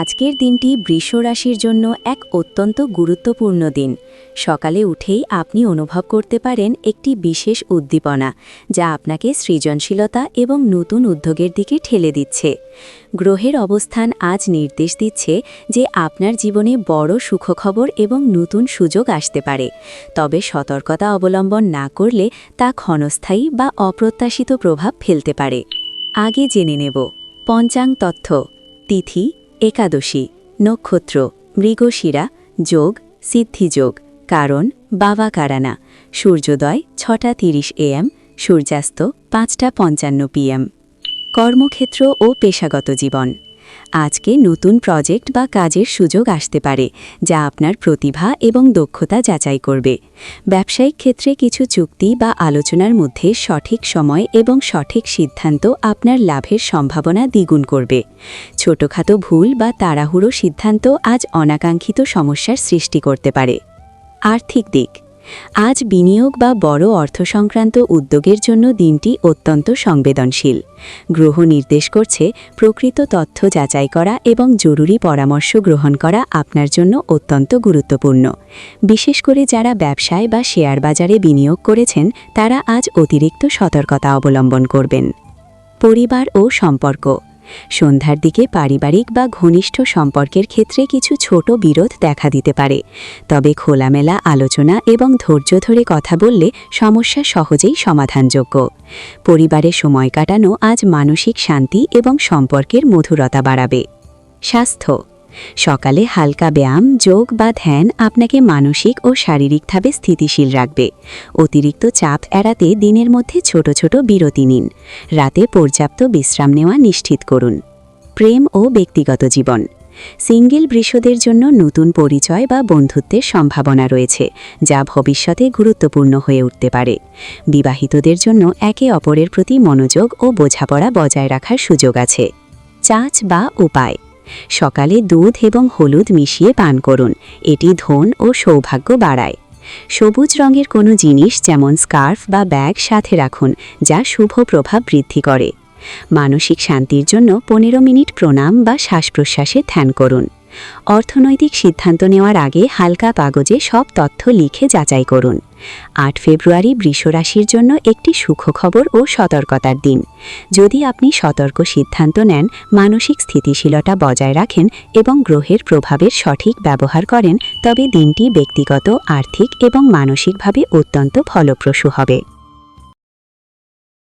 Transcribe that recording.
আজকের দিনটি বৃষ রাশির জন্য এক অত্যন্ত গুরুত্বপূর্ণ দিন। সকালে উঠেই আপনি অনুভব করতে পারেন একটি বিশেষ উদ্দীপনা, যা আপনাকে সৃজনশীলতা এবং নতুন উদ্যোগের দিকে ঠেলে দিচ্ছে। গ্রহের অবস্থান আজ নির্দেশ দিচ্ছে যে আপনার জীবনে বড় সুখখবর এবং নতুন সুযোগ আসতে পারে। তবে সতর্কতা অবলম্বন না করলে তা ক্ষণস্থায়ী বা অপ্রত্যাশিত প্রভাব ফেলতে পারে। আগে জেনে নেব। পঞ্চাং তথ্য। তিথি একাদশী, নক্ষত্র, মৃগশিরা, যোগ, সিদ্ধিযোগ, কারণ, বাবা কারানা, সূর্যোদয়, ছটা তিরিশ এএম সূর্যাস্ত, পাঁচটা পঞ্চান্ন পিএম কর্মক্ষেত্র ও পেশাগত জীবন। আজকে নতুন প্রজেক্ট বা কাজের সুযোগ আসতে পারে, যা আপনার প্রতিভা এবং দক্ষতা যাচাই করবে। ব্যবসায়িক ক্ষেত্রে কিছু চুক্তি বা আলোচনার মধ্যে সঠিক সময় এবং সঠিক সিদ্ধান্ত আপনার লাভের সম্ভাবনা দ্বিগুণ করবে। ছোটখাটো ভুল বা তাড়াহুড়ো সিদ্ধান্ত আজ অনাকাঙ্ক্ষিত সমস্যার সৃষ্টি করতে পারে। আর্থিক দিক আজ বিনিয়োগ বা বড় অর্থ সংক্রান্ত উদ্যোগের জন্য দিনটি অত্যন্ত সংবেদনশীল। গ্রহ নির্দেশ করছে প্রকৃত তথ্য যাচাই করা এবং জরুরি পরামর্শ গ্রহণ করা আপনার জন্য অত্যন্ত গুরুত্বপূর্ণ। বিশেষ করে যারা ব্যবসায় বা শেয়ার বাজারে বিনিয়োগ করেছেন, তারা আজ অতিরিক্ত সতর্কতা অবলম্বন করবেন। পরিবার ও সম্পর্ক সন্ধ্যার দিকে পারিবারিক বা ঘনিষ্ঠ সম্পর্কের ক্ষেত্রে কিছু ছোট বিরোধ দেখা দিতে পারে। তবে খোলামেলা আলোচনা এবং ধৈর্য ধরে কথা বললে সমস্যা সহজেই সমাধানযোগ্য। পরিবারে সময় কাটানো আজ মানসিক শান্তি এবং সম্পর্কের মধুরতা বাড়াবে। স্বাস্থ্য সকালে হালকা ব্যায়াম, যোগ বা ধ্যান আপনাকে মানসিক ও শারীরিকভাবে স্থিতিশীল রাখবে। অতিরিক্ত চাপ এড়াতে দিনের মধ্যে ছোট ছোট বিরতি নিন। রাতে পর্যাপ্ত বিশ্রাম নেওয়া নিশ্চিত করুন। প্রেম ও ব্যক্তিগত জীবন। সিঙ্গেল বৃষদের জন্য নতুন পরিচয় বা বন্ধুত্বের সম্ভাবনা রয়েছে, যা ভবিষ্যতে গুরুত্বপূর্ণ হয়ে উঠতে পারে। বিবাহিতদের জন্য একে অপরের প্রতি মনোযোগ ও বোঝাপড়া বজায় রাখার সুযোগ আছে। চাচ বা উপায়। সকালে দুধ এবং হলুদ মিশিয়ে পান করুন। এটি ধন ও সৌভাগ্য বাড়ায়। সবুজ রঙের কোনো জিনিস যেমন স্কার্ফ বা ব্যাগ সাথে রাখুন, যা শুভ প্রভাব বৃদ্ধি করে। মানসিক শান্তির জন্য পনেরো মিনিট প্রণাম বা শ্বাস প্রশ্বাসে ধ্যান করুন। অর্থনৈতিক সিদ্ধান্ত নেওয়ার আগে হালকা কাগজে সব তথ্য লিখে যাচাই করুন। আট ফেব্রুয়ারি বৃষরাশির জন্য একটি সুখখবর ও সতর্কতার দিন। যদি আপনি সতর্ক সিদ্ধান্ত নেন, মানসিক স্থিতিশীলতা বজায় রাখেন এবং গ্রহের প্রভাবের সঠিক ব্যবহার করেন, তবে দিনটি ব্যক্তিগত, আর্থিক এবং মানসিকভাবে অত্যন্ত ফলপ্রসূ হবে।